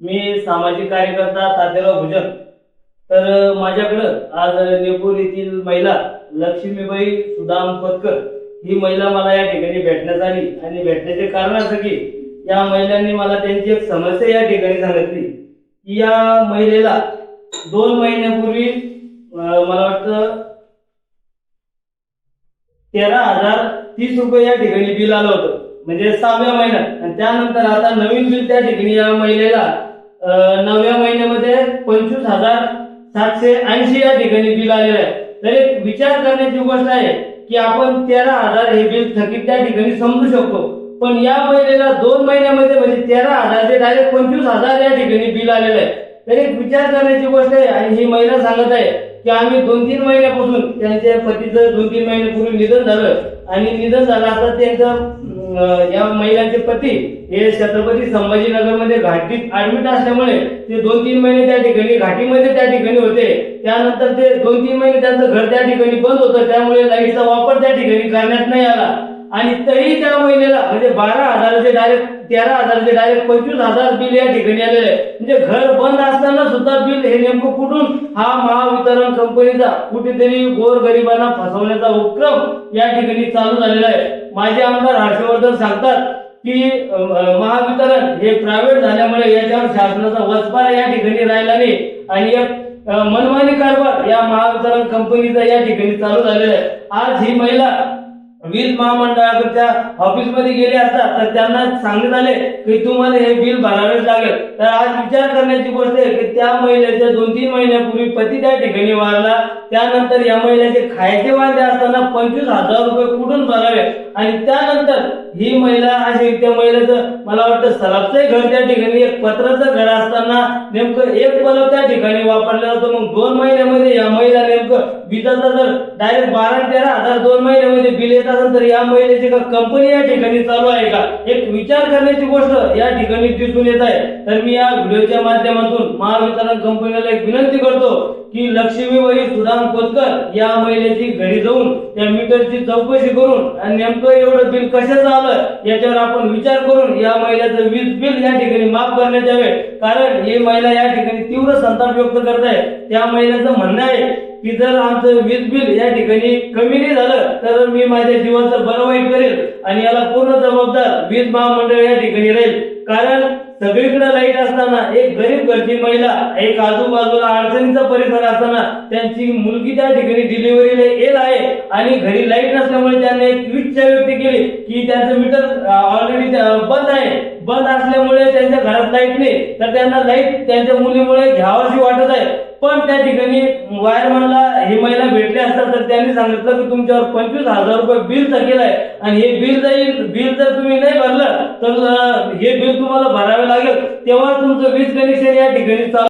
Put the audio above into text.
मी सामाजिक कार्यकर्ता तात्याराव भुजन तर माझ्याकडं आज नेपूर येथील महिला लक्ष्मीबाई सुदाम खोतकर ही महिला मला या ठिकाणी भेटण्यात आली. आणि भेटण्याचे कारण असं की या महिलांनी मला त्यांची एक समस्या या ठिकाणी सांगितली. की या महिलेला दोन महिन्यापूर्वी मला वाटतं तेरा हजार तीस रुपये या ठिकाणी बिल आलं होतं. म्हणजे सहाव्या महिन्यात. आणि त्यानंतर आता नवीन बिल त्या ठिकाणी या महिलेला नवव्या महिन्यामध्ये पंचवीस हजार सातशे ऐंशी या ठिकाणी बिल आलेलं आहे. तर एक विचार करण्याची गोष्ट आहे की आपण तेरा हजार हे बिल थकीत त्या ठिकाणी समजू शकतो. पण या महिलेला दोन महिन्यामध्ये म्हणजे तेरा हजार ते डायरेक्ट पंचवीस हजार या ठिकाणी बिल आलेलं आहे. तर एक विचार करण्याची गोष्ट आहे. आणि ही महिला सांगत आहे की आम्ही दोन तीन महिन्यापासून त्यांच्या पतीचं दोन तीन महिन्यापूर्वी निधन झालं. आणि निधन झालं आता त्यांचं या महिलांचे पती हे छत्रपती संभाजीनगरमध्ये घाटीत ऍडमिट असल्यामुळे ते दोन तीन महिने त्या ठिकाणी घाटीमध्ये त्या ठिकाणी होते. त्यानंतर ते दोन तीन महिने त्यांचं घर त्या ठिकाणी बंद होतं. त्यामुळे लाईटचा वापर त्या ठिकाणी करण्यात नाही आला. आणि तरी त्या महिलेला म्हणजे बारा हजाराचे डायरेक्ट तेरा हजाराचे डायरेक्ट पंचवीस हजार बिल या ठिकाणी आलेले आहे म्हणजे घर बंद असताना सुद्धा बिल हे नेमकं कुठून? हा महावितरण कंपनीचा कुठेतरी गोरगरिबांना फसवण्याचा उपक्रम या ठिकाणी चालू झालेला आहे. माझे आमदार हर्षवर्धन सांगतात की महावितरण हे प्रायव्हेट झाल्यामुळे याच्यावर शासनाचा वचपारा या ठिकाणी राहिला नाही. आणि एक मनमानी कारभार या महावितरण कंपनीचा या ठिकाणी चालू झालेला आहे. आज ही महिला वीज महामंडळाच्या ऑफिसमध्ये गेले असतात तर त्यांना सांगण्यात आले की तुम्हाला हे बिल भरावेच लागेल. तर आज विचार करण्याची गोष्ट आहे की त्या महिलेच्या दोन तीन महिन्यापूर्वी पती त्या ठिकाणी वारला. त्यानंतर या महिलेचे खायचे वांदे असताना पंचवीस हजार रुपये कुठून भरावे? आणि त्यानंतर ही महिला अशी त्या महिलेचं मला वाटतं सलाबचं घर त्या ठिकाणी एक पत्राचं घर असताना नेमकं एक बल्ब त्या ठिकाणी वापरलं जातो मग दोन महिन्यामध्ये या महिला नेमकं विजाचा जर डायरेक्ट बारा तेरा हजार दोन महिन्यामध्ये बिल येत असेल तर या महिलेची का कंपनी या ठिकाणी चालू आहे का? एक विचार करण्याची गोष्ट या ठिकाणी दिसून येत आहे. तर मी या व्हिडिओच्या माध्यमातून महावितरण कंपनीला एक विनंती करतो की लक्ष्मीबाई सुदाम कोलकर या महिलेची घरी जाऊन त्या मीटरची चौकशी करून आणि नेमकं एवढं बिल कशाचं आलं याच्यावर आपण विचार करून या महिलेचं वीज बिल या ठिकाणी माफ करण्यात यावे. कारण ही महिला या ठिकाणी तीव्र संताप व्यक्त करत आहे. त्या महिलेचं म्हणणं आहे की जर आमचं वीज बिल या ठिकाणी कमी नाही झालं तर मी माझ्या जीवाचं बरं वाईट करेल आणि याला पूर्ण जबाबदार वीज महामंडळ या ठिकाणी राहील. एक महिला एक आजूबाजूला अडचणीचा परिसर असताना त्यांची मुलगी त्या ठिकाणी डिलिव्हरीला येत आहे आणि घरी लाइट नसल्यामुळे त्यांनी एक इच्छा व्यक्त केली की त्यांचं मीटर ऑलरेडी बंद आहे. बंद असल्यामुळे त्यांच्या घरात लाइट नाही. तर त्यांना लाइट त्यांच्या मुलीमुळे घ्यावाशी वाटत आहे. पण त्या ठिकाणी वायरमॅनला ही महिला भेटली असतात तर त्यांनी सांगितलं की तुमच्यावर पंचवीस हजार रुपये बिल थकेल आहे आणि हे बिल जाईल बिल जर तुम्ही नाही भरलं तर हे बिल तुम्हाला भरावे लागेल. तेव्हा तुमचं वीज कनेक्शन या ठिकाणी चालू